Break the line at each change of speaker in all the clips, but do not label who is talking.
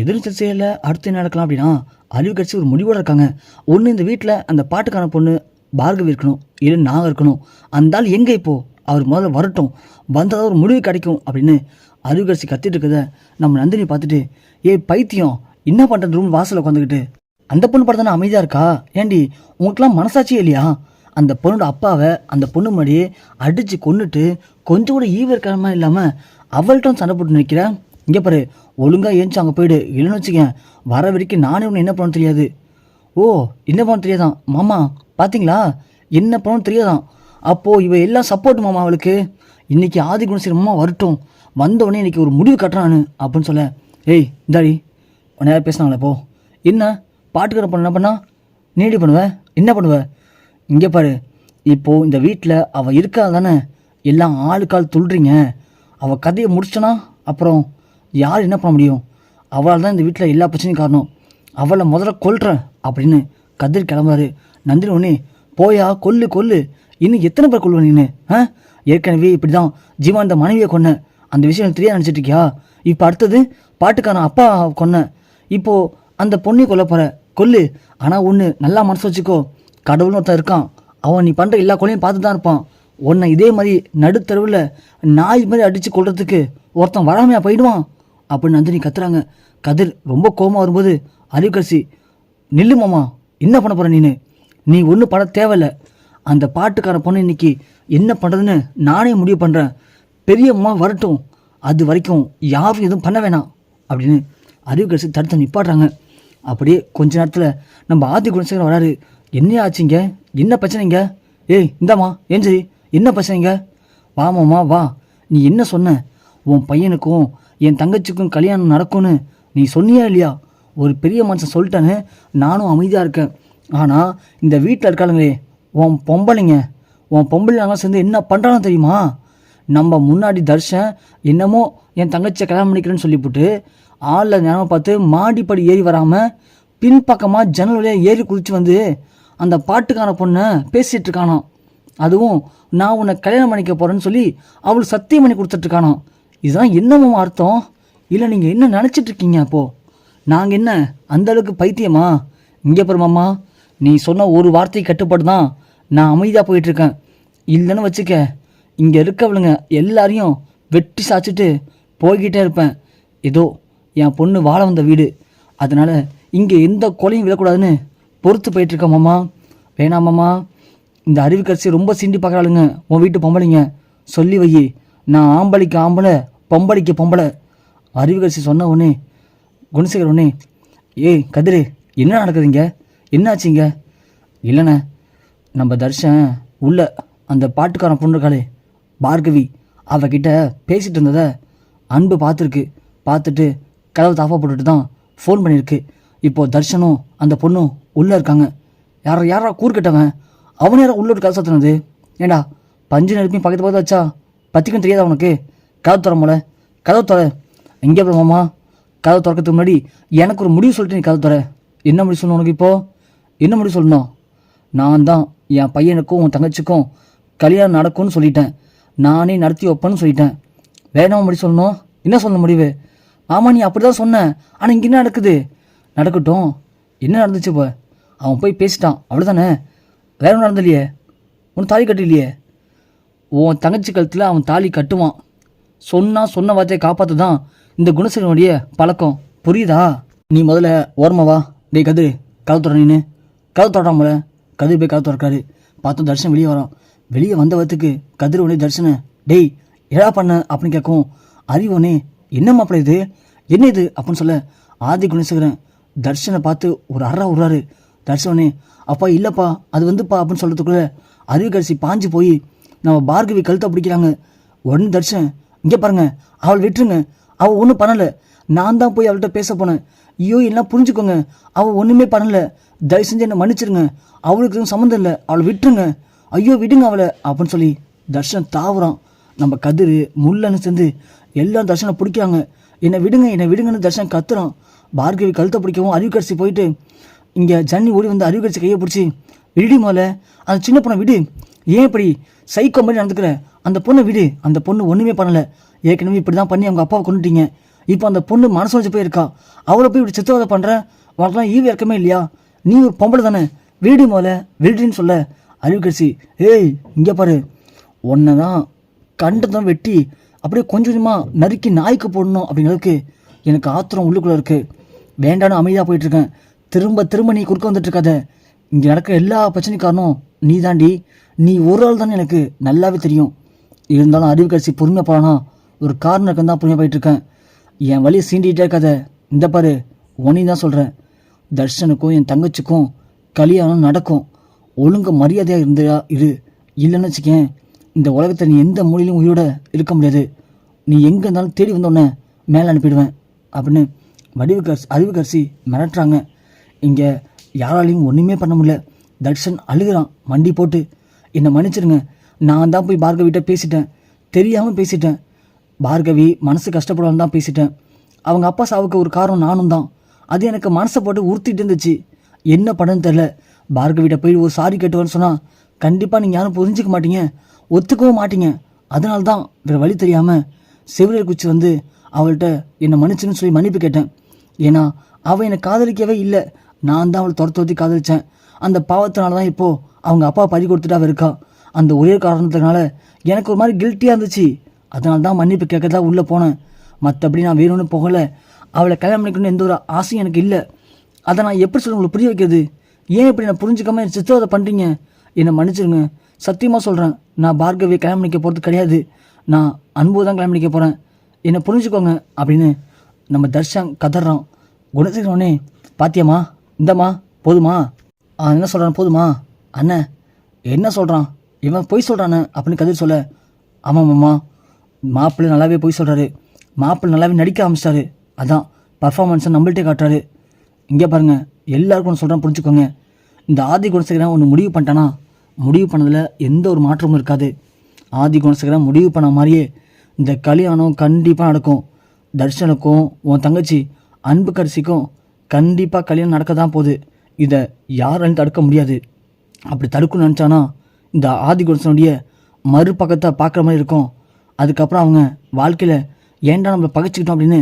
எதிர்த்து அடுத்து என்ன நடக்கலாம் அப்படின்னா அறிவு கட்சி ஒரு முடிவோட இருக்காங்க. ஒன்று இந்த வீட்டில் அந்த பாட்டுக்கான பொண்ணு பார்கவி இருக்கணும் இல்லை நாங்கள் இருக்கணும். அந்த ஆள் எங்கே இப்போ? அவர் முதல்ல வரட்டும். வந்தால் ஒரு முடிவு கிடைக்கும் அப்படின்னு அறிவு கட்சி கத்திட்டு இருக்கத நம்ம நந்தினி பார்த்துட்டு ஏய் பைத்தியம் என்ன பண்ணுறது ரூம் வாசலில் உட்காந்துக்கிட்டு அந்த பொண்ணு படம் தானே அமைதியாக இருக்கா? ஏண்டி உங்களுக்குலாம் மனசாட்சியே இல்லையா? அந்த பொண்ணோட அப்பாவை அந்த பொண்ணு முன்னாடியே அடித்து கொன்னுட்டு கொஞ்சம் கூட ஈவ மாதிரி இல்லாமல் அவள்கிட்ட சண்டை போட்டு நிற்கிறேன் இங்கே பாரு ஒழுங்காக ஏஞ்சி அங்கே போயிடு. இல்லைன்னு வச்சுக்கேன் வர வரைக்கும் நானே ஒன்று என்ன பண்ண தெரியாது. ஓ என்ன பண்ண தெரியாதான். மாமா பார்த்தீங்களா என்ன பண்ணணும் தெரியாதான். அப்போது இவ எல்லாம் சப்போர்ட் மாமா அவளுக்கு. இன்றைக்கி ஆதி குணசீர் மாமா வரட்டும். வந்தவொடனே இன்றைக்கி இன்னைக்கு ஒரு முடிவு கட்டுறான்னு அப்படின்னு சொல்ல. ஏய் இந்தாடி உன்னை யார் பேசினாங்களே போ. என்ன? பாட்டுக்கிற பண்ண என்ன பண்ணா? நீடி பண்ணுவ? என்ன பண்ணுவ? இங்கே பாரு இப்போது இந்த வீட்டில் அவள் இருக்கா தானே? எல்லாம் ஆளுக்கால் துள்ளுறீங்க அவள் கதையை முடிச்சனா அப்புறம் யார் என்ன பண்ண முடியும்? அவளால் தான் இந்த வீட்டில் எல்லா பிரச்சனையும் காரணம். அவளை முதல்ல கொல்றேன் அப்படின்னு கதிர் கிளம்புறாரு. நந்தினி உடனே போயா கொல்லு கொல்லு. இன்னும் எத்தனை பேர் கொல்லுவ நீனு? ஆ? ஏற்கனவே இப்படி தான் ஜீவா அந்த மனைவியை கொன்ன அந்த விஷயம் எனக்கு தெரியாது நினச்சிட்டு இருக்கியா? இப்போ அடுத்தது பாட்டுக்காரன் அப்பா கொன்ன இப்போது அந்த பொண்ணை கொல்ல போகிற கொல்லு. ஆனால் ஒன்று நல்லா மனசு வச்சுக்கோ. கடவுள்னு ஒருத்தன் இருக்கான். அவன் நீ பண்ணுற எல்லா கொலையும் பார்த்து தான் இருப்பான். உன்னை இதே மாதிரி நடுத்தருவில் நாய் மாதிரி அடித்து கொள்றதுக்கு ஒருத்தன் வராமையா போயிடுவான். அப்படின்னு நந்தினி கத்துறாங்க. கதிர் ரொம்ப கோபமாக வரும்போது அறிவுக்கரசி நில்லு மாமா என்ன பண்ண போற நீனு? நீ ஒன்றும் பண்ண தேவையில்ல. அந்த பாட்டுக்கார பொண்ணு இன்னைக்கு என்ன பண்ணுறதுன்னு நானே முடிவு பண்ணுறேன் பெரியம்மா வரட்டும். அது வரைக்கும் யாரும் எதுவும் பண்ண வேணாம். அப்படின்னு அறிவுக்கரசி தடுத்து நிப்பாட்டுறாங்க. அப்படியே கொஞ்ச நேரத்தில் நம்ம ஆதி குணசேகர் வராரு. என்ன ஆச்சுங்க என்ன பிரச்சனைங்க ஏய் இந்தாம்மா ஏன் சரி என்ன பிரச்சனைங்க வாமாம்மா வா. நீ என்ன சொன்ன? உன் பையனுக்கும் என் தங்கச்சிக்கும் கல்யாணம் நடக்கும்னு நீ சொன்னியா இல்லையா? ஒரு பெரிய மனுஷன் சொல்லிட்டான்னு நானும் அமைதியாக இருக்கேன். ஆனால் இந்த வீட்டில் இருக்காளுங்களே உன் பொம்பளைங்க உன் பொம்பளைங்க சேர்ந்து என்ன பண்ணுறானோ தெரியுமா? நம்ம முன்னாடி தர்ஷன் என்னமோ என் தங்கச்சியை கல்யாணம் பண்ணிக்கிறேன்னு சொல்லிவிட்டு ஆளில் ஞாபகம் பார்த்து மாடிப்படி ஏறி வராமல் பின்பக்கமாக ஜன்னல் வழியாக ஏறி குதிச்சு வந்து அந்த பாட்டுக்கான பொண்ணை பேசிகிட்டு இருக்கானாம். அதுவும் நான் உன்னை கல்யாணம் பண்ணிக்க போகிறேன்னு சொல்லி அவள் சத்தியம் பண்ணி கொடுத்துட்ருக்கானாம் இதுதான் என்னமும் அர்த்தம்? இல்லை நீங்கள் என்ன நினச்சிட்டு இருக்கீங்க அப்போது நாங்கள் என்ன அந்த அளவுக்கு பைத்தியமா? இங்கே அப்புறமாம்மா நீ சொன்ன ஒரு வார்த்தை கட்டுப்பாடு தான் நான் அமைதியாக போயிட்டுருக்கேன். இல்லைன்னு வச்சுக்க இங்கே இருக்கவளுங்க எல்லாரையும் வெட்டி சாச்சிட்டு போய்கிட்டே இருப்பேன். ஏதோ என் பொண்ணு வாழ வந்த வீடு. அதனால் இங்கே எந்த கொலையும் விழக்கூடாதுன்னு பொறுத்து போயிட்டுருக்கேன் மாமா. வேணாம் மாமா இந்த ரொம்ப சிண்டி பார்க்குறாளுங்க. உன் வீட்டு பொம்பளைங்க. சொல்லி வை நான் ஆம்பளைக்கு ஆம்பளை பொம்பளைக்கு பொம்பளை. அறிவுகரிசி சொன்ன உடனே குணசேகர் உடனே ஏய் கதிரு என்ன நடக்குதுங்க? என்னாச்சுங்க? இல்லைண்ணே நம்ம தர்ஷன் உள்ள அந்த பாட்டுக்காரன் பொண்ணு இருக்காளே பார்கவி அவகிட்ட பேசிட்டு இருந்ததை அன்பு பார்த்துருக்கு. பார்த்துட்டு கதவை தாஃபா போட்டுட்டு தான் ஃபோன் பண்ணியிருக்கு. இப்போது தர்ஷனும் அந்த பொண்ணும் உள்ளே இருக்காங்க. யாரா யாரா கூறுக்கிட்டவன் அவன் யாரா உள்ள ஒரு கதை சாத்துனது. ஏண்டா பஞ்சு நெருப்பையும் பக்கத்து பக்கத்து வச்சா பத்திக்கும் தெரியாதா உனக்கு? கதவு தர போல. கதவு தர எங்கே மாமா. கதவு திறக்கிறதுக்கு முன்னாடி எனக்கு ஒரு முடிவு சொல்லிட்டு நீ கதவு தர என்ன முடிவு சொல்லணும் உனக்கு இப்போது என்ன முடிவு சொல்லணும்? நான் தான் என் பையனுக்கும் உன் தங்கச்சிக்கும் கல்யாணம் நடக்கும்னு சொல்லிட்டேன். நானே நடத்தி வைப்பேன்னு சொல்லிட்டேன். வேணாம் முடிவு சொல்லணும்? என்ன சொன்ன முடிவு? ஆமாம் நீ அப்படி தான் சொன்ன. ஆனால் இங்கே என்ன நடக்குது? நடக்கட்டும். என்ன நடந்துச்சு இப்போ? அவன் போய் பேசிட்டான். அவ்வளோதானே வேற ஒன்றும் நடந்தலையே. ஒன்றும் தாலி கட்டலையே உன் தங்கச்சி கழுத்தில் அவன் தாலி கட்டுவான். சொன்னால் சொன்ன வார்த்தையை காப்பாற்று தான் இந்த குணசேகரனுடைய பழக்கம். புரியுதா? நீ முதல்ல ஓரமாவா டே டேய் கதிர் கதவு தொடர நீனு தொடராமல கதிர் போய் கதை திறக்காரு பார்த்தோம் தர்ஷன் வெளியே வரான். வெளியே வந்தவத்துக்கு கதிர் உடனே தர்ஷனை டேய் எடா பண்ண? அப்படின்னு கேட்கும் அறிவனே என்ன மாப்பிள்ள இது? என்ன இது? அப்படின்னு சொல்ல ஆதி குணசேகரன். தர்ஷனை பார்த்து ஒரு அறா விட்றாரு தர்ஷனே அப்பா இல்லைப்பா அது வந்துப்பா அப்படின்னு சொல்கிறதுக்குள்ள கடைசி பாஞ்சு போய் நம்ம பார்கவி கழுத்தை பிடிக்கிறாங்க. உடனே தர்ஷன் இங்கே பாருங்க அவள் விட்டுருங்க. அவள் ஒன்றும் பண்ணலை. நான் தான் போய் அவள்கிட்ட பேச போனேன். ஐயோ எல்லாம் புரிஞ்சுக்கோங்க. அவள் ஒன்றுமே பண்ணலை. தயவு செஞ்சு என்னை மன்னிச்சிருங்க. அவளுக்கு எதுவும் சம்மந்தம் இல்லை. அவளை விட்டுருங்க. ஐயோ விடுங்க அவளை அப்படின்னு சொல்லி தர்ஷன் தாவுறான். நம்ம கதிர் முள்ளன்னு சேர்ந்து எல்லாம் தர்ஷனை பிடிக்கிறாங்க. என்னை விடுங்க என்னை விடுங்கன்னு தர்ஷன் கத்துறான். பார்கவி கழுத்தை பிடிக்கவும் அறிவுக்கரசி போயிட்டு இங்கே ஜன்னி ஓடி வந்து அறிவுக்கரசி கையை பிடிச்சி விடுடி முதல்ல அந்த சின்ன பணம் விடு. ஏன் இப்படி சைக்கோ மாதிரி நடந்துக்கிறேன் அந்த பொண்ணை விடு. அந்த பொண்ணு ஒன்றுமே பண்ணலை. ஏற்கனவே இப்படி தான் பண்ணி அவங்க அப்பாவை கொண்டுட்டீங்க இப்போ அந்த பொண்ணு மனசு வச்சு போயிருக்கா. அவளை போய் இப்படி சித்திரவதை பண்ணுறேன் உனக்குலாம் ஈவு இறக்கமே இல்லையா? நீ ஒரு பொம்பளை தானே. வீடு முதல்ல. வீடுன்னு சொல்ல. அறிவுக்கரிசி ஏய் இங்கே பாரு. உன்னை தான் கண்டதும் வெட்டி அப்படியே கொஞ்சம் கொஞ்சமாக நறுக்கி நாய்க்கு போடணும் அப்படிங்கிறதுக்கு எனக்கு ஆத்திரம் உள்ளுக்குள்ளே இருக்குது வேண்டான்னு அமைதியாக போயிட்டுருக்கேன். திரும்ப திரும்ப நீ குறுக்க வந்துட்டுருக்காத இங்கே நடக்கிற எல்லா பிரச்சனையும் காரணம் நீ தாண்டி நீ ஒரு ஆள் தானே எனக்கு நல்லாவே தெரியும். இருந்தாலும் அறிவுக்கரிசி பொறுமையாக போகலானா ஒரு காரணம் தான் பொறுமையாக போயிட்டுருக்கேன் என் வழியை சீண்டிகிட்டே இருக்காத. இந்த பாரு உனி தான் சொல்கிறேன் தர்ஷனுக்கும் என் தங்கச்சிக்கும் கல்யாணம் நடக்கும். ஒழுங்கு மரியாதையாக இருந்தா இரு. இல்லைன்னு வச்சுக்கேன் இந்த உலகத்தை நீ எந்த மூலையிலும் உயிரோட இருக்க முடியாது. நீ எங்கே இருந்தாலும் தேடி வந்தோடனே மேலே அனுப்பிடுவேன் அப்படின்னு வடிவுக்கரசி அறிவுக்கரசி மிரட்டுறாங்க. இங்கே யாராலையும் ஒன்றுமே பண்ண முடியல. தர்ஷன் அழுகிறான் மண்டி போட்டு. என்னை மன்னிச்சிடுங்க நான் தான் போய் பார்கவிட்ட பேசிட்டேன். தெரியாமல் பேசிட்டேன். பார்கவி மனசு கஷ்டப்படாமல் தான் பேசிட்டேன். அவங்க அப்பா சாவுக்கு ஒரு காரணம் நானும் தான். அது எனக்கு மனசை போட்டு உறுத்திட்டு இருந்துச்சு. என்ன பண்ணன்னு தெரில பார்கவிட்ட போய் ஒரு சாரி கேட்டுவேன்னு சொன்னால் கண்டிப்பாக நீங்கள் யாரும் புரிஞ்சிக்க மாட்டீங்க. ஒத்துக்கவும் மாட்டீங்க. அதனால தான் வேறு வழி தெரியாமல் செவிலியர் குச்சி வந்து அவள்கிட்ட என்னை மன்னிச்சுன்னு சொல்லி மன்னிப்பு கேட்டேன். ஏன்னா அவள் என்னை காதலிக்கவே இல்லை. நான் தான் அவளை துரத்து துரத்தி காதலிச்சேன். அந்த பாவத்தினால தான் இப்போது அவங்க அப்பா பறி கொடுத்துட்டு அவள் இருக்கா. அந்த ஒரே காரணத்தினால எனக்கு ஒரு மாதிரி கில்ட்டியாக இருந்துச்சு. அதனால தான் மன்னிப்பு கேட்க தான் உள்ளே போனேன். மற்றபடி நான் வேணும்னு போகலை. அவளை கல்யாணம் பண்ணிக்கணும்னு எந்த ஒரு ஆசையும் எனக்கு இல்லை. அதை நான் எப்படி சொல்ல உங்களுக்கு புரிய வைக்கிறது? ஏன் இப்படி நான் புரிஞ்சுக்காம என் சித்திரவதை பண்ணுறீங்க என்னை மன்னிச்சிருங்க. சத்தியமாக சொல்கிறேன் நான் பார்கவியை கல்யாணம் பண்ணிக்க போகிறது கிடையாது. நான் அன்பு தான் கல்யாணம் பண்ணிக்க போகிறேன் என்னை புரிஞ்சுக்கோங்க அப்படின்னு நம்ம தர்ஷன் கதறான். குணசேகரனே பாத்தியம்மா இந்தம்மா போதுமா அவன் என்ன சொல்கிறான் போதுமா? அண்ணன் என்ன சொல்கிறான் இவன் பொய் சொல்கிறானே அப்படின்னு கதிர் சொல்ல ஆமாம்மாம்மா மாப்பிள்ளை நல்லாவே பொய் சொல்கிறாரு மாப்பிள்ளை நல்லாவே நடிக்க ஆரம்பிச்சிட்டாரு. அதான் பர்ஃபாமன்ஸை நம்மள்ட்டே காட்டுறாரு. இங்கே பாருங்கள் எல்லாருக்கும் ஒன்று சொல்கிறேன் புரிஞ்சுக்கோங்க. இந்த ஆதி குணசேகரன் ஒன்று முடிவு பண்ணிட்டானா? முடிவு பண்ணதில் எந்த ஒரு மாற்றமும் இருக்காது. ஆதி குணசேகரன் முடிவு பண்ண மாதிரியே இந்த கல்யாணம் கண்டிப்பாக நடக்கும். தர்ஷனுக்கும் உன் தங்கச்சி அன்பு கரிசிக்கும் கண்டிப்பாக கல்யாணம் நடக்க தான் போகுது. இதை யாராலையும் தடுக்க முடியாது? அப்படி தடுக்கணும்னு நினச்சானா இந்த ஆதி குணசனுடைய மறுபக்கத்தை பார்க்குற மாதிரி இருக்கும். அதுக்கப்புறம் அவங்க வாழ்க்கையில் ஏன்டா நம்மளை பகைச்சிக்கிட்டோம் அப்படின்னு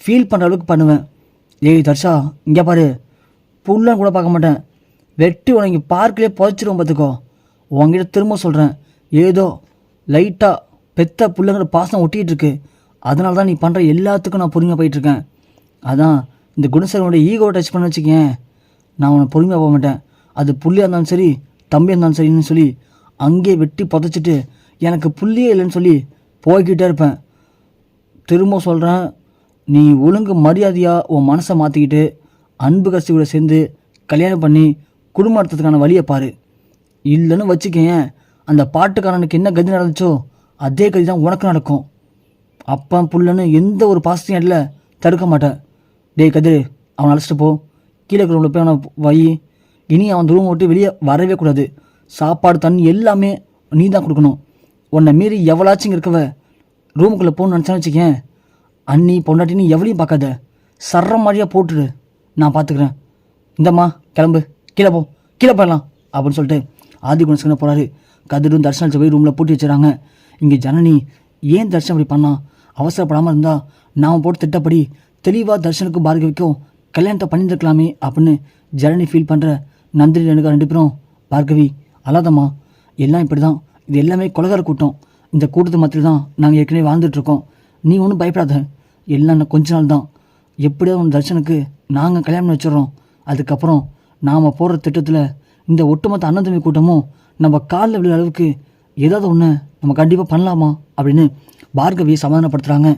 ஃபீல் பண்ணுற அளவுக்கு பண்ணுவேன். ஏய் தர்ஷா இங்கே பாரு. புல்லாம் கூட பார்க்க மாட்டேன். வெட்டி உனக்கு பார்க்கிலே புதைச்சிருவோம் பார்த்துக்கோ. உங்ககிட்ட திரும்ப சொல்கிறேன் ஏதோ லைட்டாக பெத்த புல்லுங்கிற பாசம் ஒட்டிகிட்டு இருக்கு. அதனால தான் நீ பண்ணுற எல்லாத்துக்கும் நான் பொறுமையாக போயிட்டுருக்கேன் அதான் இந்த குணசரனுடைய ஈகோ டச் பண்ண வச்சுக்கேன் நான் உன்னை பொறுமையாக போக மாட்டேன். அது புள்ளியாக இருந்தாலும் சரி தம்பியாக இருந்தாலும் சரின்னு சொல்லி அங்கேயே வெட்டி புதைச்சிட்டு எனக்கு புள்ளியே இல்லைன்னு சொல்லி போய்கிட்டே இருப்பேன். திரும்ப சொல்கிறேன் நீ ஒழுங்கு மரியாதையாக உன் மனசை மாற்றிக்கிட்டு அன்பு கசி கூட சேர்ந்து கல்யாணம் பண்ணி குடும்பம் நடத்துறதுக்கான வழியை பாரு. இல்லைன்னு வச்சுக்கேன் அந்த பாட்டுக்காரனுக்கு என்ன கதி நடந்துச்சோ அதே கதி தான் உனக்கு நடக்கும். அப்பா புள்ளன்னு எந்த ஒரு பாசத்தையும் இல்லை தடுக்க மாட்டேன். டேய் கதிர் அவனை அழைச்சிட்டு போ. கீழே இருக்கிற போய் அவனை வை இனி அவன் ரூம் விட்டு வெளியே வரவே கூடாது. சாப்பாடு தண்ணி எல்லாமே நீ தான் கொடுக்கணும். உன்னை மீறி எவ்வளாச்சும் இருக்கவ ரூமுக்குள்ளே போகணும்னு நினச்சான்னு வச்சுக்கேன் அண்ணி பொண்டாட்டின்னு எவ்வளையும் பார்க்காத. சர்ற மாதிரியாக போட்டுடு நான் பார்த்துக்குறேன் இந்தம்மா கிளம்பு. கீழே போ. கீழே போயிடலாம். அப்படின்னு சொல்லிட்டு ஆதி குணசேகரன் போகிறாரு கதிரும் தர்ஷனிச்சு போய் ரூமில் பூட்டி வச்சுறாங்க. இங்கே ஜனனி ஏன் தர்ஷன் அப்படி பண்ணான் அவசரப்படாமல் இருந்தால் நாம் போட்டு திட்டப்படி தெளிவாக தர்ஷனுக்கும் பார்கவிக்கும் கல்யாணத்தை பண்ணியிருக்கலாமே அப்படின்னு ஜனனி ஃபீல் பண்ணுற நந்தினி எனக்கு ரெண்டு பேரும் பார்கவி அல்லாதம்மா எல்லாம் இப்படி தான் இது எல்லாமே கொலகார கூட்டம். இந்த கூட்டத்து மத்தியில் தான் நாங்கள் ஏற்கனவே வாழ்ந்துட்டுருக்கோம் நீ ஒன்றும் பயப்படாத. எல்லாம் இன்னும் கொஞ்ச நாள் தான். எப்படியாவது உன் தர்ஷனுக்கு நாங்கள் கல்யாணம் பண்ணி வச்சிடுறோம். அதுக்கப்புறம் நாம் போடுற திட்டத்தில் இந்த ஒட்டுமொத்த அண்ணன் கூட்டமும் நம்ம காலில் விழுற அளவுக்கு ஏதாவது ஒன்று நம்ம கண்டிப்பாக பண்ணலாமா அப்படின்னு பார்கவியை சமாதானப்படுத்துகிறாங்க